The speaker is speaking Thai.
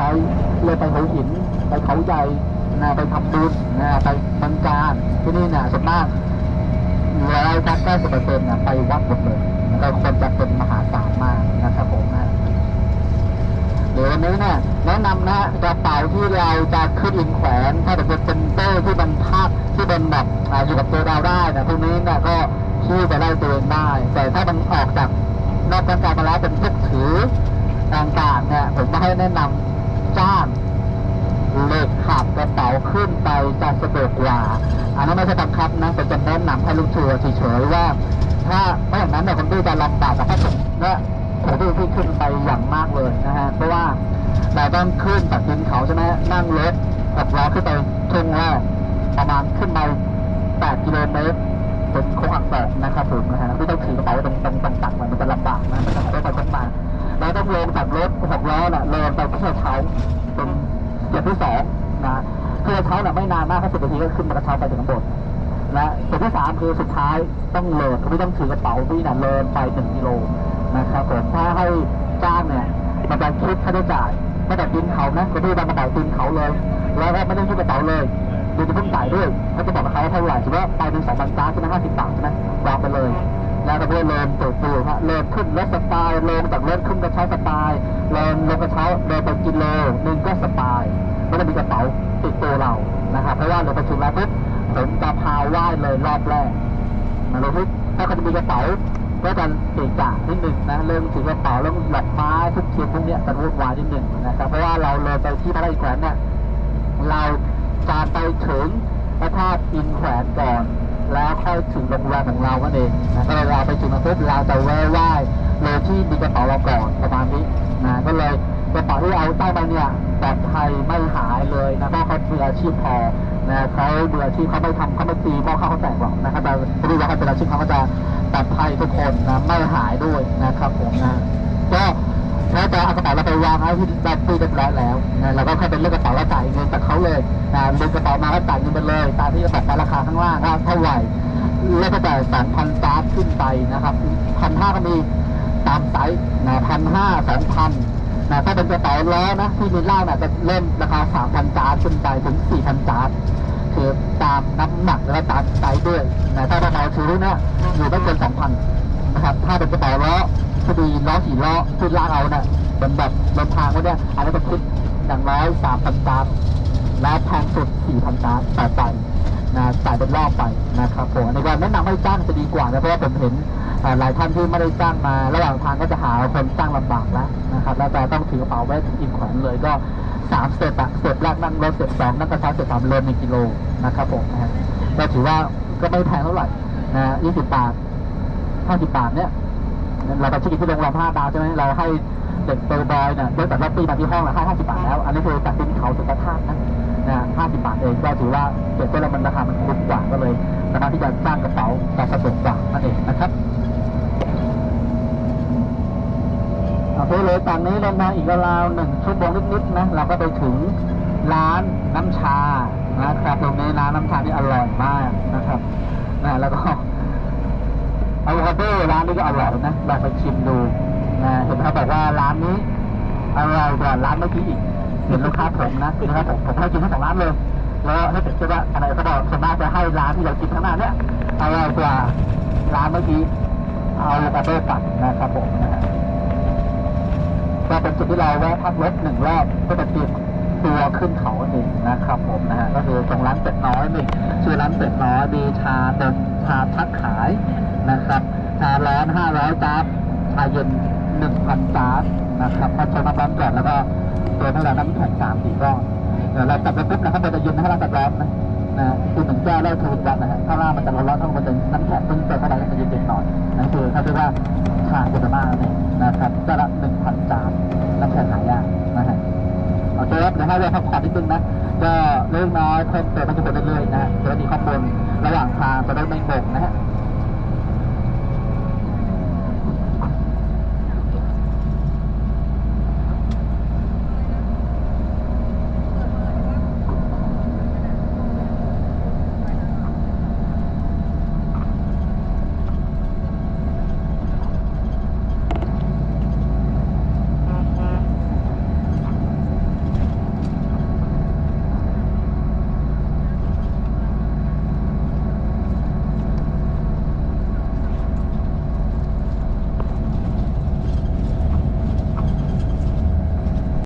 ไปเลยไปหัวหินไปเขาใหญ่นะไปทำบุญนะไปเมังการที่นี่เนี่ยส่วนมากร้อยเก้าสิบเปอร์เซ็นต์นะไปวัดหมดเลยแล้วคนจะเป็นมหาศาลมากนะครับผมนะเดี๋ยววันนี้เนี่ยแนะนำนะกระเป๋าที่เราจะขึ้นอินแขวน ถ้าเกิดเป็นเตอร์ที่มันภาพที่เป็นแบบอยู่กับตัวเราได้แต่พวกนี้เนี่ยก็ชื่อจะได้ตัวเองได้ แต่ถ้ามันออกจากนอกการมาแล้วเป็นพวกถือต่างๆเนี่ยผมไม่ให้แนะนำ จ้างเหล็กขับกระเป๋าขึ้นไปจะสะดวกกว่า อันนั้นไม่ใช่บังคับนะแต่จะแนะนำให้ลูกทัวร์เฉยๆว่า ถ้าไม่อย่างนั้นเนี่ยคนดูจะลำบากกับพระสงฆ์และผมดูที่ขึ้นไปอย่างมากเลยนะฮะเพราะว่าเราต้องขึ้นจากดินเขาใช่ไหมนั่งรถหกล้อขึ้นไปทุ่งแรกประมาณขึ้นไป8กิโลเมตรเป็นโค้งอักษรนะครับผมนะฮะที่ต้องถือกระเป๋าตรงตรงตรงตักมันจะลำบากนะมันจะไม่ไปขึ้นมา เราต้องลงจากรถหกล้อน่ะลงไปที่เช้าเป็นเกียรที่สองนะคือเช้าน่ะไม่นานมากแค่สิบนาทีก็ขึ้นมากระเช้าไปถึงข้างบนและส่วนที่สามคือสุดท้ายต้องเลินไม่ต้องถือกระเป๋าพี่นะเลินไปหนึ่งกิโลนะครับผมถ้าให้จ้างเนี่ยมันจะคิดค่าใช้จ่ายไม่แต่ดินเขานะก็ดูบางกระเป๋าดินเขาเลย แล้วก็ไม่ต้องคิดกระเป๋าเลยดูจะเพิ่งจ่ายด้วยเขาจะบอกกับเขาว่าเท่าไหร่สมมติว่าไปเป็นสองพันจ้าใช่ไหมห้าสิบบาทใช่ไหมวางไปเลย แล้วก็เพื่อเลินตัวตัวฮะเลินขึ้นรถสปายลงจากรถขึ้นกระเช้าสปายเลินลงกระเช้าเดินไปกิโลหนึ่งก็สปายไม่ต้องมีกระเป๋าติดตัวเรานะครับเพราะว่าเราประชุมแล้วปุ๊บผมจะพาไหว้เลยรอบแรกนะเราทุกถ้าเขาจะมีกระเป๋าก็จะเกะกะนิดหนึ่งนะเรื่องถือกระเป๋าเรื่องหลอกไม้ทุกเทียนพวกเนี้ยจะวุ่นวายนิดหนึ่งนะครับเพราะว่าเราเลยไปที่พระราชแขวนเนี่ยเราจะไปถึงพระธาตุอินแขวนก่อน แล้วค่อยถึงโรงแรมของเรานั่นเองนะก็เลยเราไปถึงมาปุ๊บเราจะแวะไหว้เลยที่มีกระเป๋าเราก่อนประมาณนี้นะก็เลยกระเป๋าที่เอาใต้ไปเนี่ยปลอดภัยไม่หายเลยนะเพราะเขามืออาชีพพอนะเขามืออาชีพเขาไม่ทำเขาไม่ตีหม้อข้าเขาแตกหรอกนะครับแต่รู้ว่าเขาเป็นอาชีพเขาก็จะปลอดภัยทุกคนนะไม่หายด้วยนะครับผมนะก็แล้วจะเอากระเป๋าเราไปวางไว้ที่ด้านตู้เรียบร้อยแล้วนะเราก็แค่เป็นเลือกกระเป๋าแล้วจ่ายเงินจากเขาเลย ดึงกระเป๋ามาก็จ่ายเงินไปเลย ตามที่จะบอกไปราคาข้างล่างว่าเท่าไหร่แล้วก็แต่สองพันจาร์ดขึ้นไปนะครับพันห้าก็มีตามไซส์นะพันห้าสองพันนะถ้าเป็นกระเป๋าล้อนะที่มีล่างน่ะจะเริ่มราคาสามพันจาร์ดขึ้นไปถึงสี่พันจาร์ดคือตามน้ำหนักและตามไซส์ด้วยนะถ้ากระเป๋าถือเนี่ยอยู่ไม่เกินสองพันนะครับถ้าเป็นกระเป๋าล้อพอดีล้อสี่ล้อขึ้นลากเอาเนี่ยเป็นแบบเดินทางก็เนี่ยอันนี้จะคิดอย่างน้อยสามพันจา นแล้วแพงสุดสี่พันจานต่อไปนะจ่ายเป็นรอบไปนะครับผมในวันแนะนำให้จ้างจะดีกว่านะเพราะว่าผมเห็นหลายท่านที่ไม่ได้จ้างมา ระหว่างทางก็จะหาคนจ้างลำบากแล้วนะครับ แล้วจะต้องถือกระเป๋าไว้ถึงอินแขวนเลยก็สามเสเต็ปอะสเต็ปแรกนั่งรถเสเต็ปสองนั่งกระเช้าสเต็ปสามเลินหนึ่งกิโลนะครับผมนะฮะก็ถือว่าก็ไม่แพงเท่าไหร่นะยี่สิบบาทห้าสิบบาทเนี่ยเราไปเช็คอินที่โรงแรมห้าดาวใช่ไหมเราให้เด็กเบอร์บอยเนี่ยเดินจากล็อบบี้มาที่ห้องละห้ห้าสิบบาทแล้ว อันนี้คือจากดินเขาถึงกระทานะ นะห้าสิบาทเองก็ถือว่าเก็บตัวแล้วมันราคามันคุ้มกว่าก็เลยสามารถที่จะสร้างกระเป๋าแต่สะดวกกว่านั่นเองนะครับโอเคเลยตอนนี้เดินทาอีกราวหนึ่งชั่วโมงนิดๆนะเราก็ไปถึงร้านน้ำชานะครับตรงนี้ร้านน้ำชาที่อร่อยมากนะครับนะแล้วก็อะโวคาโดร้านนี้ก็อร่อยนะลองไปชิมดูนะเห็นเขาบอกว่าร้านนี้อร่อยกว่าร้านเมื่อกี้อีก เห็นลูกค้าผมนะนะครับผมผมให้กินทั้งสองร้านเลยแล้วถ้าเกิดว่าอะไรเขาบอกส่วนมากจะให้ร้านที่เรากินข้างหน้าเนี่ยอร่อยกว่าร้านเมื่อกี้เอาอะโวคาโดตัดนะครับผมนะฮะก็เป็นจุดที่เราแวะพักรถหนึ่งรอบก็จะเตรียมตัวขึ้นเขาเองนะครับผมนะฮะก็คือตรงร้านเป็ดน้อยนี่ชื่อร้านเป็ดน้อยมีชานมชาชักขายนะครับชาร้อน500จาร์ดชาเย็น1,000จาร์ดนะครับพอชมน้ำร้อนก่อนแล้วก็ ตัวน้ำร้อนน้ำแข็งสามสี่ก้อนเราจับไปปุ๊บนะครับมันจะย็นให้เราจับร้อนนะนะคือเหมือนแก้วแล้วทูนกันนะฮะข้างล่างมันจะร้อนๆข้างบนจะน้ำแข็งซึ่งตัวข้างในมันจะเย็นๆหน่อยนั่นคือถ้าเรียกว่าชาเยอรมันเนี่ยนะครับจะละ1,000จาร์ดน้ำแข็งหายากนะฮะโอเคครับเดี๋ยวให้เวลาพักผ่อนนิดนึงนะก็เรื่องน้อยเพิ่มเติมมันจะเป็นเรื่อยๆนะจะได้มีข้อมูลระหว่างทางจะได้ไม่งงนะฮะ